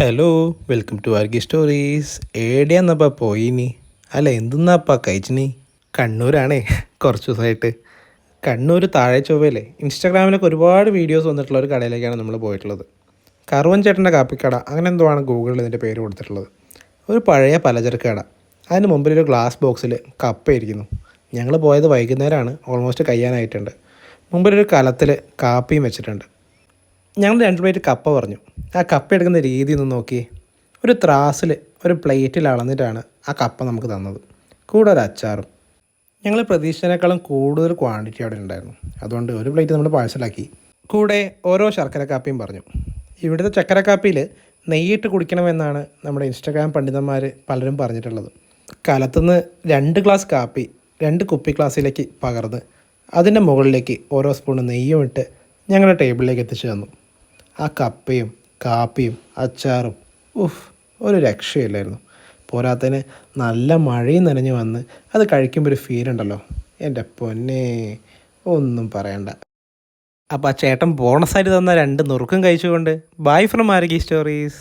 Hello welcome to ആർഗി stories എവിടെയാന്നപ്പാ പോയിനി അല്ല എന്തെന്നാപ്പാ കഴിച്ചിനി കണ്ണൂരാണേ കുറച്ച് ദിവസമായിട്ട് കണ്ണൂർ താഴെ ചൊവ്വയിലെ ഇൻസ്റ്റാഗ്രാമിലൊക്കെ ഒരുപാട് വീഡിയോസ് വന്നിട്ടുള്ള ഒരു കടയിലേക്കാണ് നമ്മൾ പോയിട്ടുള്ളത്. കറുവൻ ചേട്ടന്റെ കാപ്പിക്കട അങ്ങനെ എന്തോ ആണ് ഗൂഗിളിൽ ഇതിന്റെ പേര് കൊടുത്തിട്ടുള്ളത്. ഒരു പഴയ പലചരക്ക് കട. അതിന് മുമ്പിൽ ഒരു ഗ്ലാസ് ബോക്സിൽ കപ്പ ഇരിക്കുന്നു. ഞങ്ങൾ പോയത് വൈകുന്നേരമാണ് ഓൾമോസ്റ്റ് കഴിയാനായിട്ടുണ്ട്. മുമ്പിലൊരു കലത്തിൽ കാപ്പിയും വെച്ചിട്ടുണ്ട്. ഞങ്ങൾ രണ്ട് പ്ലേറ്റ് കപ്പ പറഞ്ഞു. ആ കപ്പ എടുക്കുന്ന രീതി ഒന്ന് നോക്കി. ഒരു ത്രാസിൽ ഒരു പ്ലേറ്റിൽ അളന്നിട്ടാണ് ആ കപ്പ നമുക്ക് തന്നത്. കൂടെ ഒരു അച്ചാറും. ഞങ്ങൾ പ്രതീക്ഷിച്ചതിനേക്കാളും കൂടുതൽ ക്വാണ്ടിറ്റി അവിടെ ഉണ്ടായിരുന്നു. അതുകൊണ്ട് ഒരു പ്ലേറ്റ് നമ്മൾ പാഴ്സലാക്കി കൂടെ ഓരോ ശർക്കര കാപ്പിയും പറഞ്ഞു. ഇവിടുത്തെ ചക്കര കാപ്പിയിൽ നെയ്യിട്ട് കുടിക്കണമെന്നാണ് നമ്മുടെ ഇൻസ്റ്റാഗ്രാം പണ്ഡിതന്മാർ പലരും പറഞ്ഞിട്ടുള്ളത്. കലത്തുനിന്ന് രണ്ട് ഗ്ലാസ് കാപ്പി രണ്ട് കുപ്പി ഗ്ലാസ്സിലേക്ക് പകർന്ന് അതിന്റെ മുകളിലേക്ക് ഓരോ സ്പൂൺ നെയ്യും ഇട്ട് ഞങ്ങളുടെ ടേബിളിലേക്ക് എത്തിച്ചു തന്നു. ആ കപ്പയും കാപ്പിയും അച്ചാറും ഉഫ് ഒരു രക്ഷയില്ലായിരുന്നു. പോരാത്തതിന് നല്ല മഴയും നനഞ്ഞു വന്ന് അത് കഴിക്കുമ്പോൾ ഒരു ഫീൽ ഉണ്ടല്ലോ. എന്റെ പൊന്നെ ഒന്നും പറയണ്ട. അപ്പോൾ ആ ചേട്ടൻ ബോണസായിട്ട് തന്ന രണ്ട് നുറുക്കും കഴിച്ചുകൊണ്ട്. ബൈ ഫ്രം ആരോഗ്യ സ്റ്റോറീസ്